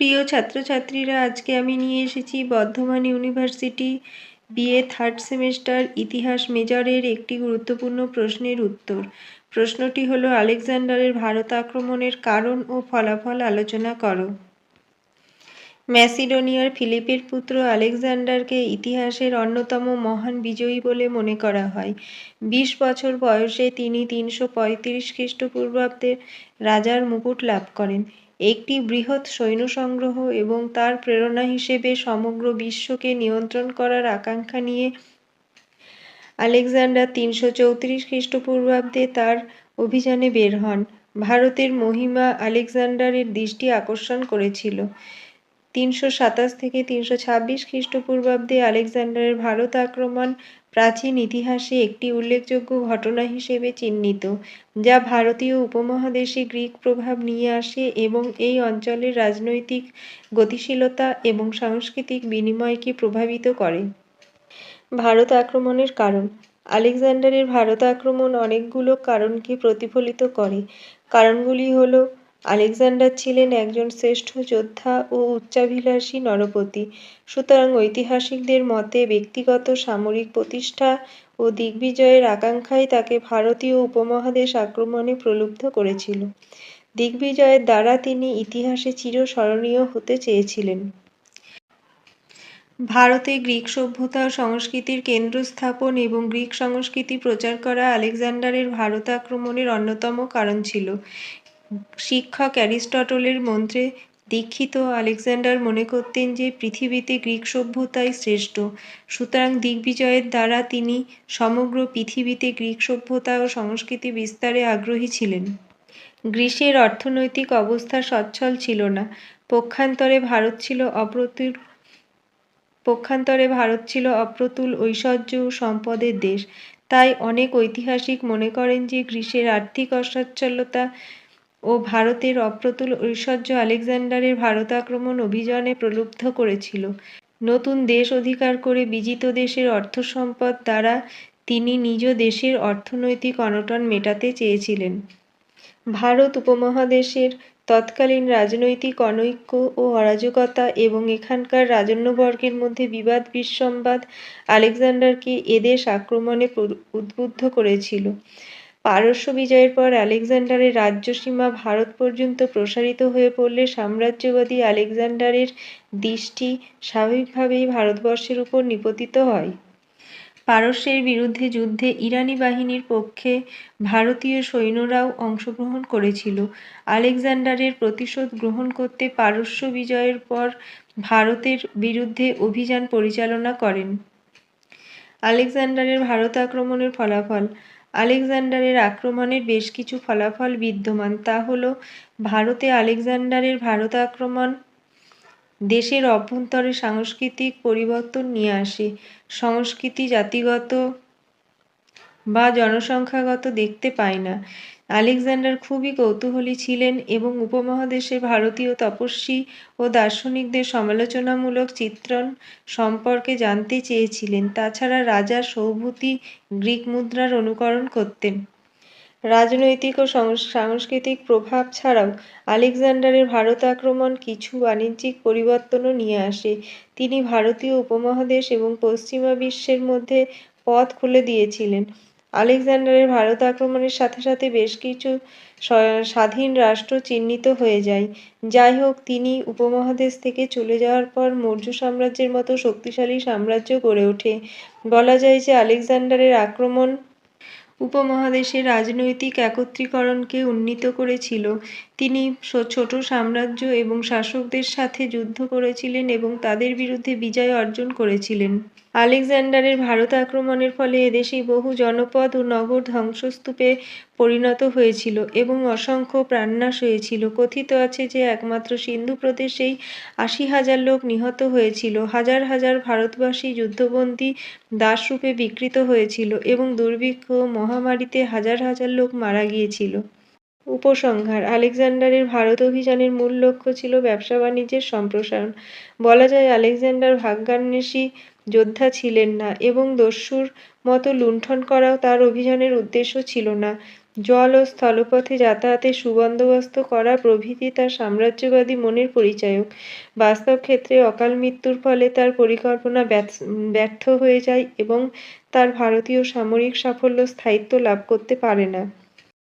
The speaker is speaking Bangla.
প্রিয় ছাত্রছাত্রীরা, আজকে আমি নিয়ে এসেছি Bardhaman university BA third semester ইতিহাস মেজরের একটি গুরুত্বপূর্ণ প্রশ্নের উত্তর। প্রশ্নটি হলো, আলেকজান্ডারের ভারত আক্রমণের কারণ ও ফলাফল আলোচনা করো। ম্যাসিডোনিয়ার ফিলিপের পুত্র আলেকজান্ডারকে ইতিহাসের অন্যতম মহান বিজয়ী বলে মনে করা হয়। বিশ বছর বয়সে তিনি তিনশো পঁয়ত্রিশ খ্রিস্টপূর্বাব্দে রাজার মুকুট লাভ করেন। একটি বৃহৎ সৈন্য সংগ্রহ এবং তার প্রেরণা হিসেবে সমগ্র বিশ্বকে নিয়ন্ত্রণ করার আকাঙ্ক্ষা নিয়ে আলেকজান্ডার তিনশো চৌত্রিশ খ্রিস্টপূর্বাব্দে তার অভিযানে বের হন। ভারতের মহিমা আলেকজান্ডারের দৃষ্টি আকর্ষণ করেছিল। তিনশো সাতাশ থেকে তিনশো ছাব্বিশ খ্রিস্টপূর্বাব্দে আলেকজান্ডারের ভারত আক্রমণ প্রাচীন ইতিহাসে একটি উল্লেখযোগ্য ঘটনা হিসেবে চিহ্নিত, যা ভারতীয় উপমহাদেশে গ্রিক প্রভাব নিয়ে আসে এবং এই অঞ্চলের রাজনৈতিক গতিশীলতা এবং সাংস্কৃতিক বিনিময়কে প্রভাবিত করে। ভারত আক্রমণের কারণ। আলেকজান্ডারের ভারত আক্রমণ অনেকগুলো কারণকে প্রতিফলিত করে। কারণগুলি হল আলেকজান্ডার ছিলেন একজন শ্রেষ্ঠ যোদ্ধা ও উচ্চাভিলাষী নরপতি। সুতরাং ঐতিহাসিকদের মতে ব্যক্তিগত সামরিক প্রতিষ্ঠা ও দিগ্বিজয়ের আকাঙ্ক্ষাই তাকে ভারতীয় উপমহাদেশ আক্রমণে প্রলুব্ধ করেছিল। দিগ্বিজয়ের দ্বারা তিনি ইতিহাসে চিরস্মরণীয় হতে চেয়েছিলেন। ভারতে গ্রিক সভ্যতা, সংস্কৃতির কেন্দ্র স্থাপন এবং গ্রিক সংস্কৃতি প্রচার করা আলেকজান্ডারের ভারত আক্রমণের অন্যতম কারণ ছিল। শিক্ষক অ্যারিস্টটলের মন্ত্রে দীক্ষিত আলেকজান্ডার মনে করতেন যে পৃথিবীতে গ্রিক সভ্যতাই শ্রেষ্ঠ। সুতরাং দিগ্বিজয়ের দ্বারা তিনি সমগ্র পৃথিবীতে গ্রিক সভ্যতা ও সংস্কৃতি বিস্তারে আগ্রহী ছিলেন। গ্রীসের অর্থনৈতিক অবস্থা সচ্ছল ছিল না। পক্ষান্তরে ভারত ছিল অপ্রতুল পক্ষান্তরে ভারত ছিল অপ্রতুল ঐশ্বর্য সম্পদের দেশ। তাই অনেক ঐতিহাসিক মনে করেন যে গ্রীসের আর্থিক অসচ্ছলতা ও ভারতের অপ্রতুল ঐশ্বর্য আলেকজান্ডারের ভারত আক্রমণ অভিযানে প্রলুব্ধ করেছিল। নতুন দেশ অধিকার করে বিজিত দেশের অর্থ সম্পদ দ্বারা তিনি নিজ দেশের অর্থনৈতিক অনটন মেটাতে চেয়েছিলেন। ভারত উপমহাদেশের তৎকালীন রাজনৈতিক অনৈক্য ও অরাজকতা এবং এখানকার রাজন্যবর্গের মধ্যে বিবাদ, বিসম্বাদ আলেকজান্ডারকে এদেশ আক্রমণে উদ্বুদ্ধ করেছিল। পারস্য বিজয়ের পর আলেকজান্ডারের রাজ্যসীমা ভারত পর্যন্ত প্রসারিত হয়ে পড়লে সাম্রাজ্যবাদী আলেকজান্ডারের দৃষ্টি স্বাভাবিকভাবেই ভারতবর্ষের উপর নিপতিত হয়। পারস্যের বিরুদ্ধে যুদ্ধে ইরানি বাহিনীর পক্ষে ভারতীয় সৈন্যরাও অংশগ্রহণ করেছিল। আলেকজান্ডারের প্রতিশোধ গ্রহণ করতে পারস্য বিজয়ের পর ভারতের বিরুদ্ধে অভিযান পরিচালনা করেন। আলেকজান্ডারের ভারত আক্রমণের ফলাফল আলেকজান্ডারের আক্রমণের বেশ কিছু ফলাফল বিদ্যমান। তা হল, ভারতে আলেকজান্ডারের ভারত আক্রমণ দেশের অভ্যন্তরে সাংস্কৃতিক পরিবর্তন নিয়ে আসে। সংস্কৃতি জাতিগত বা জনসংখ্যাগত দেখতে পায় না। আলেকজান্ডার খুবই কৌতূহলী ছিলেন এবং উপমহাদেশে ভারতীয় তপস্বী ও দার্শনিকদের সমালোচনামূলক চিত্রণ সম্পর্কে জানতে চেয়েছিলেন। তাছাড়া রাজা সৌভূতি গ্রিক মুদ্রার অনুকরণ করতেন। রাজনৈতিক ও সাংস্কৃতিক প্রভাব ছাড়াও আলেকজান্ডারের ভারত আক্রমণ কিছু বাণিজ্যিক পরিবর্তনও নিয়ে আসে। তিনি ভারতীয় উপমহাদেশ এবং পশ্চিমা বিশ্বের মধ্যে পথ খুলে দিয়েছিলেন। আলেকজান্ডারের ভারত আক্রমণের সাথে সাথে বেশ কিছু স্বাধীন রাষ্ট্র চিহ্নিত হয়ে যায়। যাই হোক, তিনি উপমহাদেশ থেকে চলে যাওয়ার পর মৌর্য সাম্রাজ্যের মতো শক্তিশালী সাম্রাজ্য গড়ে ওঠে। বলা যায় যে আলেকজান্ডারের আক্রমণ উপমহাদেশের রাজনৈতিক একত্রীকরণকে উন্নীত করেছিল। তিনি ছোট সাম্রাজ্য এবং শাসকদের সাথে যুদ্ধ করেছিলেন এবং তাদের বিরুদ্ধে বিজয় অর্জন করেছিলেন। আলেকজান্ডারের ভারত আক্রমণের ফলে এদেশে বহু জনপদ ও নগর ধ্বংসস্তূপে পরিণত হয়েছিল এবং অসংখ্য প্রাণনাশ হয়েছিল। কথিত আছে যে একমাত্র সিন্ধু প্রদেশেই আশি হাজার লোক নিহত হয়েছিল। হাজার হাজার ভারতবাসী যুদ্ধবন্দী দাসরূপে বিকৃত হয়েছিল এবং দুর্ভিক্ষ মহামারীতে হাজার হাজার লোক মারা গিয়েছিল। উপসংহার। আলেকজান্ডারের ভারত অভিযানের মূল লক্ষ্য ছিল ব্যবসা বাণিজ্যের সম্প্রসারণ। বলা যায় আলেকজান্ডার ভাগ্যান্বেষী যোদ্ধা ছিলেন না এবং দস্যুর মতো লুণ্ঠন করাও তার অভিযানের উদ্দেশ্য ছিল না। জল ও স্থলপথে যাতায়াতের সুবন্দোবস্ত করা প্রভৃতি তার সাম্রাজ্যবাদী মনের পরিচায়ক। বাস্তব ক্ষেত্রে অকাল মৃত্যুর ফলে তার পরিকল্পনা ব্যর্থ হয়ে যায় এবং তার ভারতীয় সামরিক সাফল্য স্থায়িত্ব লাভ করতে পারে না।